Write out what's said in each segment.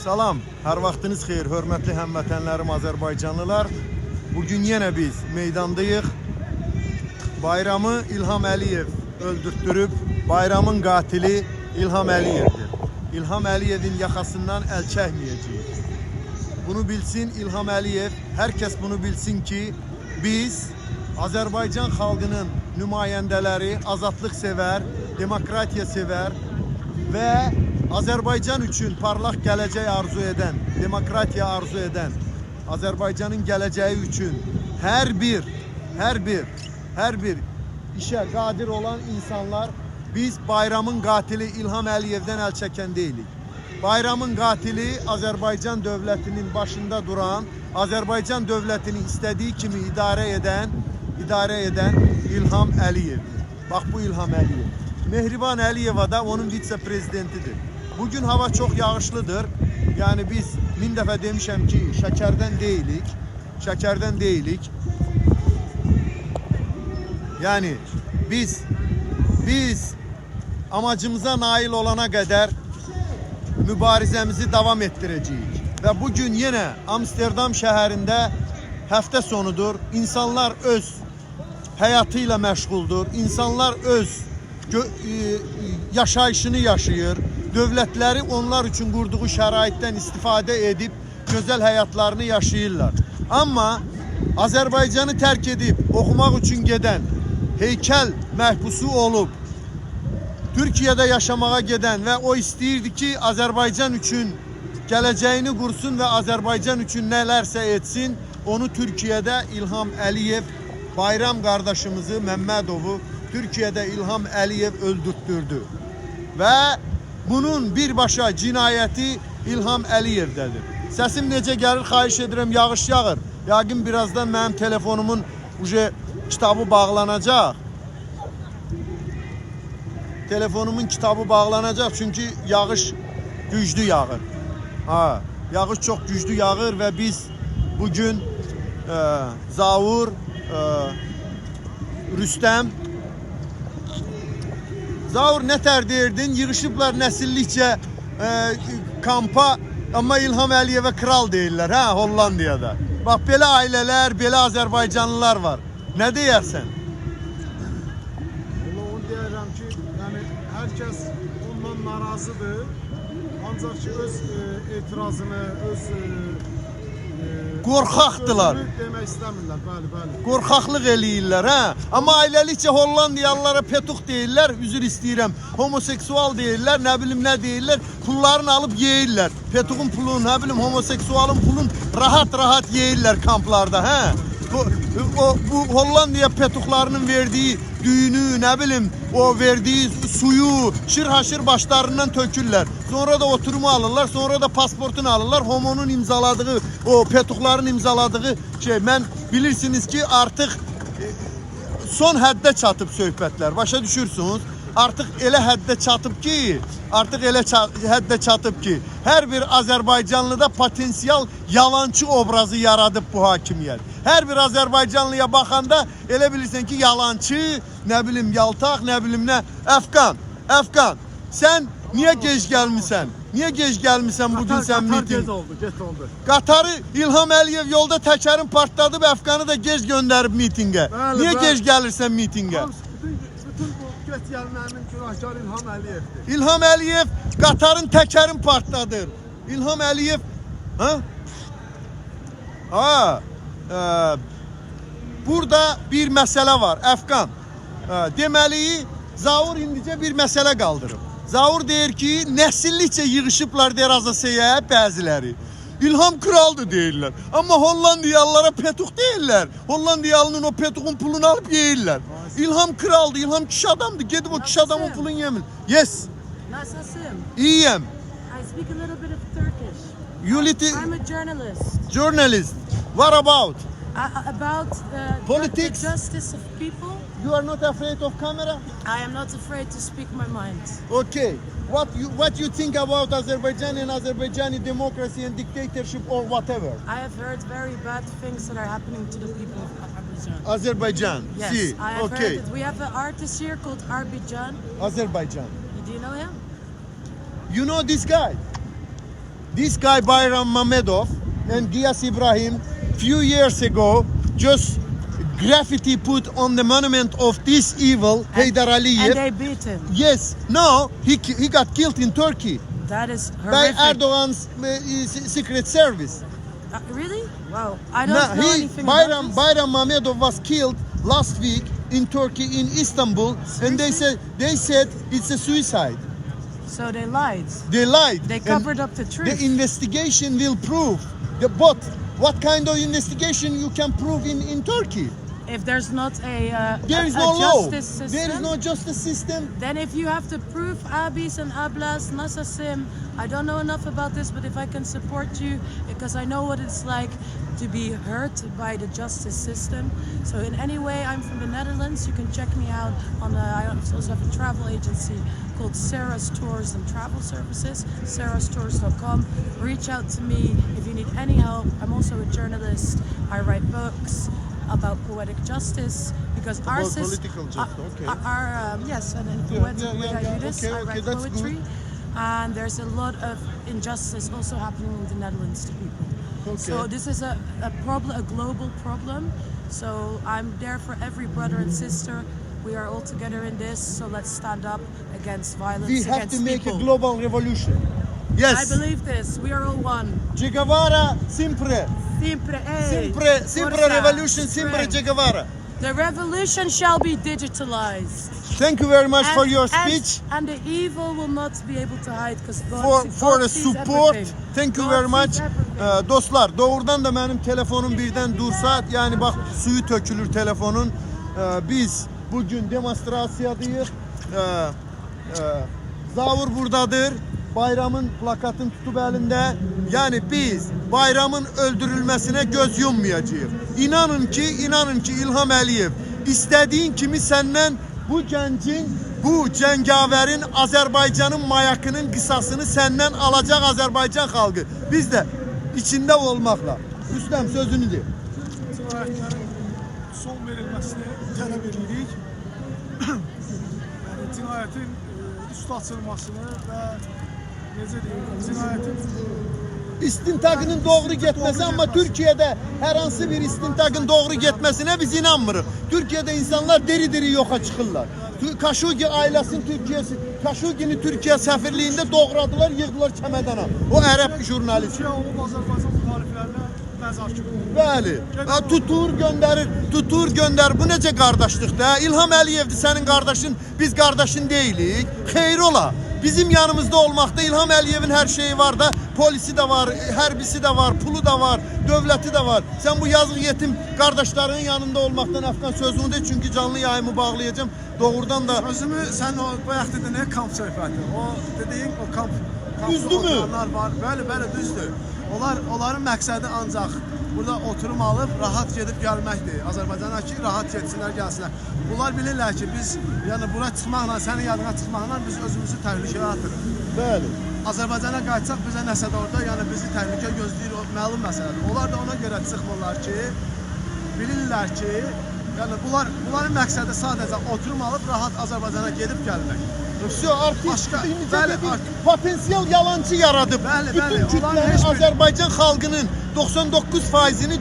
Salam, hər vaxtınız xeyir, hörmətli həmvətənlərim Azərbaycanlılar. Bugün yenə biz meydandayıq. Bayramı İlham Əliyev öldürtdürüb. Bayramın qatili İlham Əliyevdir. İlham Əliyevin yaxasından əl çəkməyəcəyik. Bunu bilsin İlham Əliyev, hər kəs bunu bilsin ki, biz Azərbaycan xalqının nümayəndələri, azadlıq sevər, demokratiya sevər və Azərbaycan üçün parlaq gələcək arzu edən, demokratiya arzu edən, Azərbaycanın gələcəyi üçün hər bir, hər bir, hər bir işə qadir olan insanlar biz bayramın qatili İlham Əliyevdən əl çəkən deyilik. Bayramın qatili Azərbaycan dövlətinin başında duran, Azərbaycan dövlətini istədiyi kimi idarə edən, idarə edən İlham Əliyevdir. Bax bu İlham Əliyev. Mehriban Əliyeva da onun vitse-prezidentidir. Bugün hava çok yağışlıdır. Yani biz min dəfə demişəm ki, şəkərdən deyilik. Şəkərdən deyilik. Yani biz biz amacımıza nail olana kadar mübarizemizi devam ettireceğiz. Ve bugün yine Amsterdam şehrinde hafta sonudur. İnsanlar öz hayatıyla meşguldür. İnsanlar öz e, yaşayışını yaşayır. Dövlətləri onlar üçün qurduğu şəraitdən istifadə edib gözəl həyatlarını yaşayırlar. Amma Azərbaycanı tərk edib oxumaq üçün gedən, heykəl məhbusu olub Türkiyədə yaşamağa gedən və o istəyirdi ki, Azərbaycan üçün gələcəyini qursun və Azərbaycan üçün nələrsə etsin. Onu Türkiyədə İlham Əliyev Bayram qardaşımızı Məmmədovu Türkiyədə İlham Əliyev öldürtdürdü. Və bunun birbaşa cinayəti İlham Əliyevdədir. Səsim necə gəlir xahiş edirəm yağış yağır. Yəqin birazdan mənim telefonumun uje kitabı bağlanacaq. Telefonumun kitabı bağlanacaq çünki yağış güclü yağır. Ha, yağış çox güclü yağır və biz bugün e, Zavur, e, Rüstəm Zavur nətər deyirdin? Yığışıblar nəsillikcə e, kampa amma İlham Əliyevə kral deyirlər, hə, Hollandiyada. Bax belə ailələr, belə Azərbaycanlılar var. Nə deyərsən? Valla onu deyərəm ki, yəni hər ondan narazıdır. Ancaq ki öz e, etirazını, öz e, Qorxaqdılar. demək istəmirlər. Bəli, bəli. Qorxaqlıq eləyirlər, hə? Amma ailəlikcə Hollandiyalılara petuq deyirlər, üzr istəyirəm. Homoseksual deyirlər, nə bilim nə deyirlər. Pullarını alıb yeyirlər. Petuğun pulunu, nə bilim homoseksualın pulun rahat-rahat yeyirlər kamplarda, hə? Bu, o, bu Hollandiya petuqlarının verdiyi düyünü, nə bilim, o verdiyi suyu şırhaşır başlarından tökürlər. Sonra da oturumu alırlar, sonra da pasportunu alırlar. Homonun imzaladığı, o petuqların imzaladığı şey. Mən bilirsiniz ki, artıq son həddə çatıb söhbətlər. Başa düşürsünüz? Artıq elə həddə çatıb ki, artıq elə həddə çatıb ki, hər bir Azərbaycanlıda potensial yalançı obrazı yaradıb bu hakimiyyət. Hər bir Azərbaycanlıya baxanda elə bilirsən ki, yalançı, nə bilim yaltaq, nə bilim nə, Əfqan, Əfqan. Sən niyə gec gəlmisən? Niyə gec gəlmisən bu gün Qatar- sən Qatar miting? gec oldu, gec oldu. Qatarı İlham Əliyev yolda təkərin partladıb Əfqanı da gec göndərib mitinqə. Bəli, Niyə gec gəlirsən? Hamısı, bütün, bu İlham Əliyevdir. İlham Əliyev qatarın təkərin partladır. İlham Əliyev ha? Ha. E, burada bir məsələ var. Əfqan. E, deməli Zavur indicə bir məsələ qaldırıb. Zavur deyir ki, nəsillikcə yığışıblar deyir Azasiyaya bəziləri. İlham kraldı deyirlər. Amma Hollandiyalılara petuq deyirlər. Hollandiyalının o petuğun pulunu alıp yeyirlər. İlham kraldı, İlham kişi adamdı. Gedib o kişi adamın pulunu yemir. Yes, Nasılsın? iyiyim. I speak a little bit of Turkish. You little I'm a journalist. journalist. What about? Uh, about uh, Politics? the justice of people. You are not afraid of camera? I am not afraid to speak my mind. Okay. What you what you think about Azerbaijan and Azerbaijani democracy and dictatorship or whatever? I have heard very bad things that are happening to the people of Azerbaijan. Azerbaijan. Yes, See. I have Okay. heard it. We have an artist here called Arbijan. Azerbaijan. Do you know him? You know this guy? this guy Bayram Mamedov and Dias Ibrahim few years ago just graffiti put on the monument of this evil Haydar Aliyev. And they beat him. yes, no, he he got killed in Turkey That is by. Erdogan's uh, secret service. Uh, really? Wow. I don't No, know he anything Bayram about this. Bayram Mamedov was killed last week in Turkey in Istanbul, and they said they said it's a suicide. So they lied. They lied. They And covered up the truth. The investigation will prove but what kind of investigation you can prove in, in Turkey? If there's not a, uh, There is a no law. justice system, There is no justice system. then if you have to prove abis and ablas, nasasim, I don't know enough about this, but if I can support you, because I know what it's like to be hurt by the justice system. So in any way, I'm from the Netherlands. You can check me out on. Uh, I also have a travel agency called Sarah's Tours and Travel Services. Sarah'sTours.com. Reach out to me if you need any help. I'm also a journalist. I write books about poetic justice because our About sys- political justice, okay. our, our, um, yes, and in poetic yeah, yeah, I yeah, do this. okay, I okay, write good. poetry, and there's a lot of injustice also happening in the Netherlands to people. So this is a, a problem, a global problem. So I'm there for every brother and sister. We are all together in this. So let's stand up against violence We have to make people. a global revolution. I Yes. believe this. We are all one. Che Guevara, sempre, Sempre, hey, sempre, sempre revolution, sempre. Che Guevara. The revolution shall be digitalized. Thank you very much for your and- speech. And, the evil will not be able to hide because God, for for the support. everything. Thank you God very much. Ee, dostlar doğrudan da benim telefonum birden dursa yani bak suyu tökülür telefonun. Ee, biz bugün demonstrasiyadayıq. Ee, e, Zavur buradadır. Bayramın plakatını tutub əlində. Yəni biz bayramın öldürülməsinə göz yummayacağıq. İnanın ki, inanın ki İlham Əliyev istədiyin kimi səndən bu gəncin, bu cəngavərin Azərbaycanın mayakının qısasını səndən alacaq Azərbaycan xalqı. Biz də içində olmaqla. Rüstəm sözünü de. cinayətlərin son verilməsini tələb edirik. yəni cinayətin e, üst açılmasını və İstintaqının doğru amma getməsi. Türkiyədə hər hansı bir istintaqın doğru getməsinə biz inanmırıq. Türkiyədə insanlar diri-diri yoxa çıxırlar. Tü- Kaşugi ailəsinin Türkiyəsi, Kaşugini Türkiyə səfirliyində doğradılar, yığdılar kəmədana. O ərəb jurnalist. Türkiyə olub Azərbaycan müxaliflərinə. Bəli. Ha, tutur göndərir, tutur göndər. Bu necə qardaşlıqdır? İlham Əliyevdir sənin qardaşın, biz qardaşın deyilik. Xeyr ola. Bizim yanımızda olmaqda İlham Əliyevin hər şeyi var da, polisi də var, hərbisi də var, pulu da var, dövləti də var. Sən bu yazıq yetim qardaşların yanında olmaqdan əfqan sözünü de çünki canlı yayımı bağlayacağım. Doğrudan da Özümü sen o bayaq dedin ne kamp söhbəti. O dediyin o kamp kampda Düzdür mü? var. Bəli, bəli, düzdür. Onlar onların məqsədi ancaq burada oturum alıb rahat gedib gəlməkdir. Azərbaycana ki, rahat getsinlər, gəlsinlər. Bunlar bilirlər ki, biz yəni bura çıxmaqla, sənin yanına çıxmaqla biz özümüzü təhlükəyə atırıq. bəli. Azərbaycana qayıtsaq bizə nəsə də orada yəni bizi təhlükə gözləyir, o məlum məsələdir. Onlar da ona görə çıxmırlar ki, bilirlər ki, yəni bunlar bunların məqsədi sadəcə oturum alıb rahat Azərbaycana gedib gəlmək. Şu artist potansiyel yalancı yaradıp bütün bəli. Azerbaycan halkının 99 faizini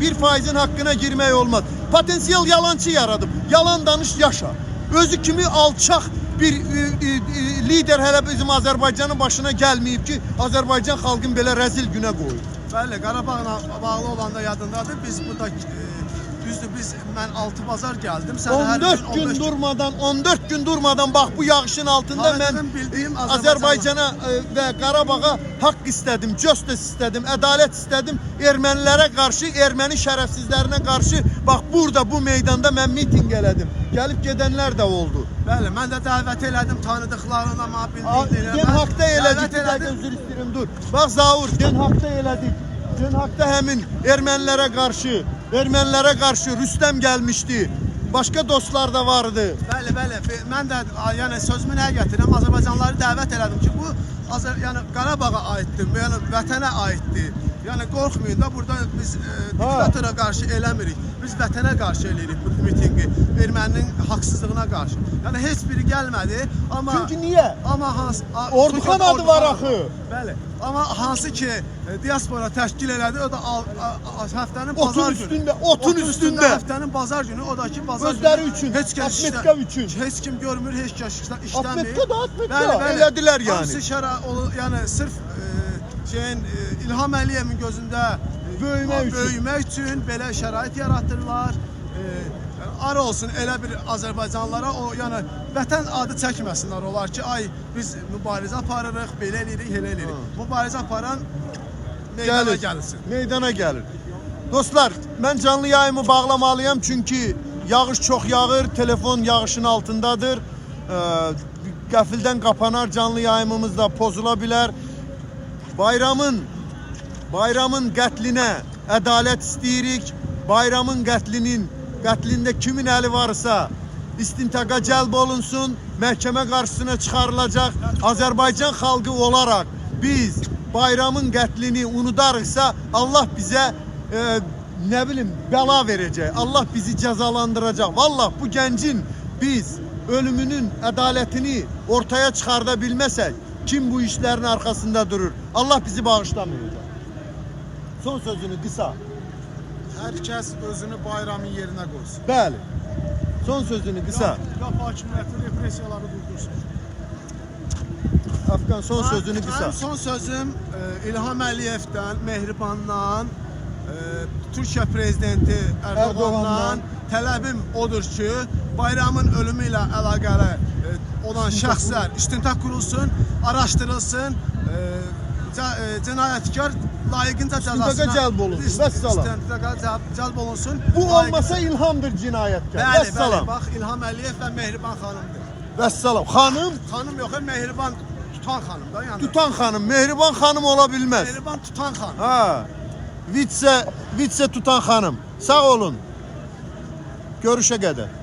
1 faizin hakkına girmek olmaz. Potansiyel yalancı yaradıp yalan danış yaşa. Özü kimi alçak bir e, e, e, lider hele bizim Azerbaycanın başına gelmeyip ki Azerbaycan halkın belə rezil güne koyur. Bəli, Qarabağla bağlı olanda yadındadır. Biz burada e, biz mən 6 bazar gəldim. Sən hər 14 gün 15 durmadan 14 gün durmadan bax bu yağışın altında mən Tanıdığım, bildiyim Azərbaycana e, və Qarabağa haqq istədim, justice istədim, ədalət istədim. Ermənilərə qarşı, erməni şərəfsizlərinə qarşı bax burada bu meydanda mən mitinq elədim. Gəlib gedənlər də oldu. Bəli, mən də dəvət elədim tanıdıqlarına, amma bildiklərinə. Den haqda elədik, Dəvət elədim. üzr istəyirəm, dur. Bax Zaur, Den haqda elədik. Den haqda həmin ermənilərə qarşı, ermənilərə qarşı Rüstəm gəlmişdi. Başqa dostlar da vardı. Bəli, bəli. Mən də yəni sözümü nəyə gətirirəm? Azərbaycanlıları dəvət elədim ki, bu yəni Qarabağa aiddir, yəni vətənə aiddir. Yəni qorxmayın da burada biz e, diktatora qarşı eləmirik. Biz vətənə qarşı eləyirik bu mitinqi. Erməninin haqsızlığına qarşı. Yəni heç biri gəlmədi, amma Çünki niye? amma hansı Orduxan adı var axı. Bəli. Amma hansı ki e, diaspora təşkil elədi, o da al- a- a- həftənin Otun bazar günü. üstündə, otun üstündə. həftənin bazar günü, o da ki bazar Özləri günü üçün, heç kəs Atmetka üçün. Heç kim görmür, heç kəs işlə- işləmir. Atmetka da Atmetka. Bəli, bəli. Elədilər yəni. Hamısı şəra, yəni sırf e, şeyin e, İlham Əliyevin gözündə e, Böyümək böyümək üçün belə şərait yaratdırlar. E, ar olsun elə bir Azərbaycanlılara o yəni vətən adı çəkməsinlər onlar ki, ay biz mübarizə aparırıq, belə eləyirik, elə eləyirik. Mübarizə aparan meydana Gəlir. gəlsin. Meydana gəlir. Dostlar, mən canlı yayımı bağlamalıyam çünki yağış çox yağır, telefon yağışın altındadır. Ee, qəfildən qapanar canlı yayımımız da pozula bilər. Bayramın bayramın qətlinə ədalət istəyirik. Bayramın qətlinin qətlində kimin əli varsa istintaqa cəlb olunsun, məhkəmə qarşısına çıxarılacaq. Azərbaycan xalqı olaraq biz bayramın qətlini unudarıqsa Allah bizə e, nə bilim bəla verəcək. Allah bizi cəzalandıracaq. Vallah bu gəncin biz ölümünün ədalətini ortaya çıxarda bilməsək, kim bu işlərin arxasında durur? Allah bizi bağışlamayacaq. Son sözünü qısa. Hər kəs özünü bayramın yerinə qoysun. Bəli. Son sözünü qısa. Ya hakimiyyəti repressiyaları durdursun. Afqan son sözünü. Mənim son sözüm e, İlham Əliyevdən, Mehribandan, e, Türkiyə prezidenti Ərdoğandan Ərdoğandan. tələbim odur ki, bayramın ölümü ilə əlaqəli e, olan şəxslər istintaq qurulsun, araşdırılsın, e, e, cinayətkar layiqincə İstintaqa cəzasına cəlb olunsun. Vəssalam. İstintaqa cəlb, olunsun. Bu olmasa ilhamdır cinayətkar. Bəli, bəli. Vəssalam. Bax İlham Əliyev və Mehriban xanımdır. Vəssalam. Xanım, Xanım yox, Mehriban tutan xanım da yəni. tutan xanım, Mehriban xanım ola bilməz. Mehriban tutan xanım. Ha. Vitse, vitse tutan xanım. Sağ olun. Görüşə qədər.